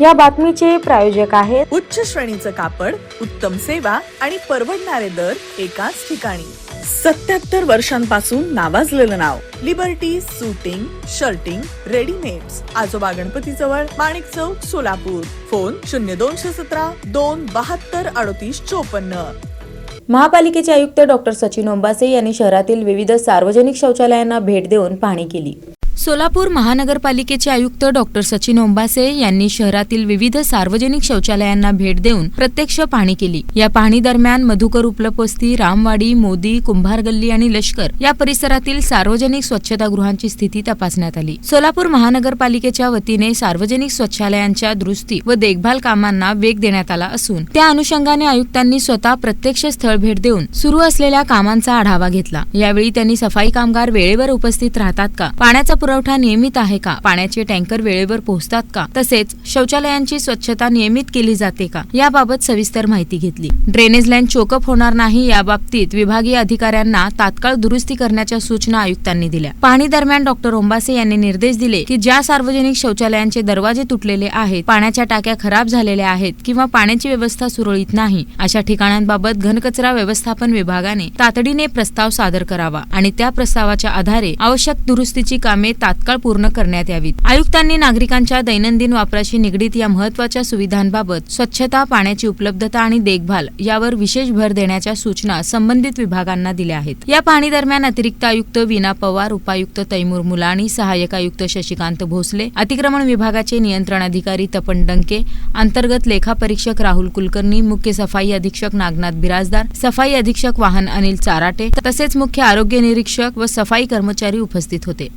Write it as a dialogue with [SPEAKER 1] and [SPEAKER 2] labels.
[SPEAKER 1] या बातमीचे प्रायोजक आहेत
[SPEAKER 2] उच्च श्रेणीचं कापड उत्तम सेवा आणि परवडणारे दर एकाच ठिकाणी. सत्याहत्तर वर्षांपासून नावाजलेलं नाव. लिबर्टी सुटिंग शर्टिंग रेडीमेड्स आजोबा गणपती जवळ माणिक चौक सोलापूर. फोन शून्य दोनशे सतरा दोन बहात्तर अडतीस चोपन्न.
[SPEAKER 1] महापालिकेचे आयुक्त डॉक्टर सचिन ओंबासे यांनी शहरातील विविध सार्वजनिक शौचालयांना भेट देऊन पाहणी केली. सोलापूर महानगरपालिकेचे आयुक्त डॉक्टर सचिन ओंबासे यांनी शहरातील विविध सार्वजनिक शौचालयांना भेट देऊन प्रत्यक्ष पाहणी केली. या पाहणी दरम्यान मधुकर उपलपस्ती रामवाडी मोदी कुंभार गल्ली आणि लष्कर या परिसरातील सार्वजनिक स्वच्छतागृहांची स्थिती तपासण्यात आली. सोलापूर महानगरपालिकेच्या वतीने सार्वजनिक स्वच्छालयांच्या दुरुस्ती व देखभाल कामांना वेग देण्यात आला असून त्या अनुषंगाने आयुक्तांनी स्वतः प्रत्यक्ष स्थळ भेट देऊन सुरू असलेल्या कामांचा आढावा घेतला. यावेळी त्यांनी सफाई कामगार वेळेवर उपस्थित राहतात का पाण्याचा पुरवठा नियमित आहे का? पाण्याचे टँकर वेळेवर पोहोचतात का? तसेच शौचालयांची स्वच्छता नियमित केली जाते का? याबाबत सविस्तर माहिती घेतली. ड्रेनेज लाईन चोकअप होणार नाही याबाबतीत विभागीय अधिकाऱ्यांना तात्काळ दुरुस्ती करण्याच्या सूचना आयुक्तांनी दिल्या. पाहणी दरम्यान डॉक्टर ओंबासे यांनी निर्देश दिले की ज्या सार्वजनिक शौचालयांचे दरवाजे तुटलेले आहेत पाण्याच्या टाक्या खराब झालेल्या आहेत किंवा पाण्याची व्यवस्था सुरळीत नाही अशा ठिकाणांबाबत घनकचरा व्यवस्थापन विभागाने तातडीने प्रस्ताव सादर करावा आणि त्या प्रस्तावाच्या आधारे आवश्यक दुरुस्तीची कामे तात्काळ पूर्ण करण्यात यावीत. आयुक्तांनी नागरिकांच्या दैनंदिन वापराशी निगडीत या महत्त्वाच्या सुविधांबाबत स्वच्छता पाण्याची उपलब्धता आणि देखभाल यावर विशेष भर देण्याच्या सूचना संबंधित विभागांना दिल्या आहेत. या पाहणी दरम्यान अतिरिक्त आयुक्त विना पवार उपायुक्त तैमूर मुलाणी सहाय्यक आयुक्त शशिकांत भोसले अतिक्रमण विभागाचे नियंत्रण अधिकारी तपन डंके अंतर्गत लेखापरीक्षक राहुल कुलकर्णी मुख्य सफाई अधीक्षक नागनाथ बिराजदार सफाई अधीक्षक वाहन अनिल चाराटे तसेच मुख्य आरोग्य निरीक्षक व सफाई कर्मचारी उपस्थित होते.